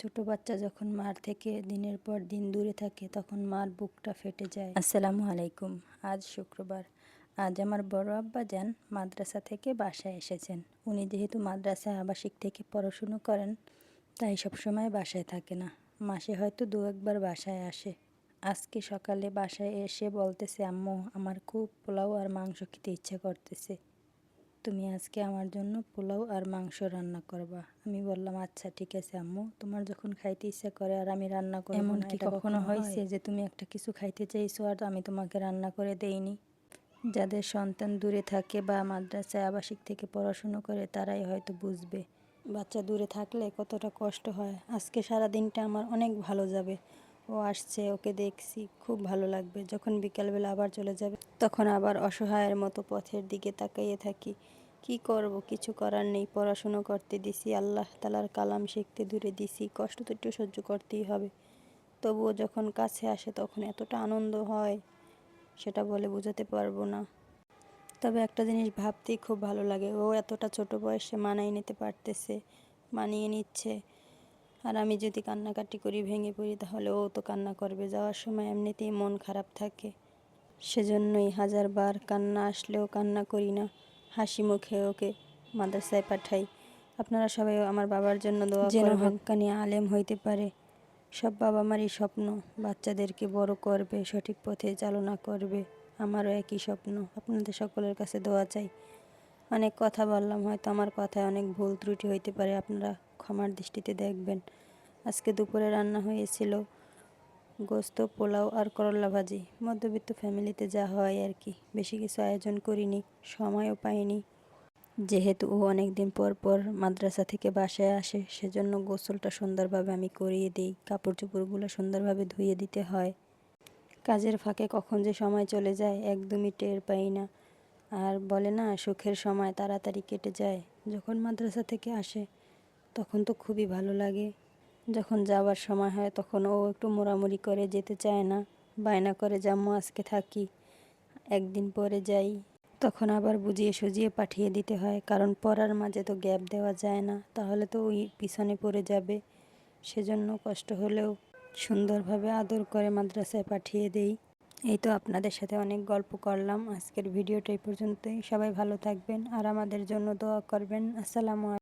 ছোট বাচ্চা যখন মার থেকে দিনের পর দিন দূরে থাকে, তখন মার বুকটা ফেটে যায়। আসসালামু আলাইকুম। আজ শুক্রবার। আজ আমার বড় আব্বা যান মাদ্রাসা থেকে বাসায় এসেছেন। উনি যেহেতু মাদ্রাসায় আবাসিক থেকে পড়াশুনো করেন, তাই সবসময় বাসায় থাকে না। মাসে হয়তো দু একবার বাসায় আসে। আজকে সকালে বাসায় এসে বলতেছে, আম্মু, আমার খুব পোলাও আর মাংস খেতে ইচ্ছে করতেছে। তুমি আজকে আমার জন্য পোলাও আর মাংস রান্না করবা। আমি বললাম আচ্ছা ঠিক আছে আম্মু। তোমার যখন খাইতে ইচ্ছা করে আর আমি রান্না করি এমন কি কখনো হয়েছে যে তুমি একটা কিছু খাইতে চাইছো আর আমি তোমাকে রান্না করে দেইনি? যাদের সন্তান দূরে থাকে বা মাদ্রাসায় আবাসিক থেকে পড়াশুনো করে তারাই হয়তো বুঝবে। বাচ্চা দূরে থাকলে কতটা কষ্ট হয়। আজকে সারা দিনটা আমার অনেক ভালো যাবে। ও আসছে, ওকে দেখছি, খুব ভালো লাগবে। যখন বিকালবেলা আবার চলে যাবে, তখন আবার অসহায়ের মতো পথের দিকে তাকাইয়ে থাকি। কি করব? কিছু করার নেই, পড়াশুনো করতে দিছি, আল্লাহ তালার কালাম শিখতে দূরে দিছি, কষ্ট তো একটু সহ্য করতেই হবে। তবুও যখন কাছে আসে, তখন এতটা আনন্দ হয়, সেটা বলে বোঝাতে পারব না। তবে একটা জিনিস ভাবতেই খুব ভালো লাগে, ও এতটা ছোট বয়সে মানাই নিতে পারতেছে, মানিয়ে নিচ্ছে। আর আমি যদি কান্নাকাটি করি ভেঙে পড়ি তাহলে ও তো কান্না করবে। যাওয়ার সময় এমনিতেই মন খারাপ থাকে। সেজন্যই হাজারবার কান্না আসলেও কান্না করি না। হাসি মুখে ওকে মাদ্রাসায় পাঠাই। আপনারা সবাই আমার বাবার জন্য দোয়া যেন হক্কানি আলেম হইতে পারে। সব বাবা মারই স্বপ্ন। বাচ্চাদেরকে বড় করবে সঠিক পথে চালনা করবে। আমারও একই স্বপ্ন। আপনাদের সকলের কাছে দোয়া চাই। অনেক কথা বললাম, হয়তো আমার কথায় অনেক ভুল ত্রুটি হইতে পারে, আপনারা ক্ষমার দৃষ্টিতে দেখবেন। আজকে দুপুরে রান্না হয়েছিল গোস্ত, পোলাও আর করলা ভাজি। মধ্যবিত্ত ফ্যামিলিতে যা হয় আর কি, বেশি কিছু আয়োজন করিনি, সময়ও পাইনি। যেহেতু ও অনেক দিন পর পর মাদ্রাসা থেকে বাসায় আসে, সেজন্য গোসলটা সুন্দরভাবে আমি করিয়ে দিই কাপড় চোপড়গুলো সুন্দরভাবে ধুয়ে দিতে হয়। কাজের ফাঁকে কখন যে সময় চলে যায়, একদমই টের পাই না। আর বলে না, সুখের সময় তাড়াতাড়ি কেটে যায়। যখন মাদ্রাসা থেকে আসে, তখন তো খুবই ভালো লাগে। যখন যাওয়ার সময় হয়, তখন ও একটু মোড়ামুড়ি করে যেতে চায় না। বায়না করে জাম্মু আজকে থাকি। একদিন পরে যাই। তখন আবার বুঝিয়ে সুজিয়ে পাঠিয়ে দিতে হয়, কারণ পড়ার মাঝে তো গ্যাপ দেওয়া যায় না। তাহলে তো ওই পিছনে পড়ে যাবে। সেজন্য কষ্ট হলেও সুন্দরভাবে আদর করে মাদ্রাসায় পাঠিয়ে দেই। এই তো আপনাদের সাথে অনেক গল্প করলাম। আজকের ভিডিওটা এই পর্যন্তই। সবাই ভালো থাকবেন আর আমাদের জন্য দোয়া করবেন। আসসালামু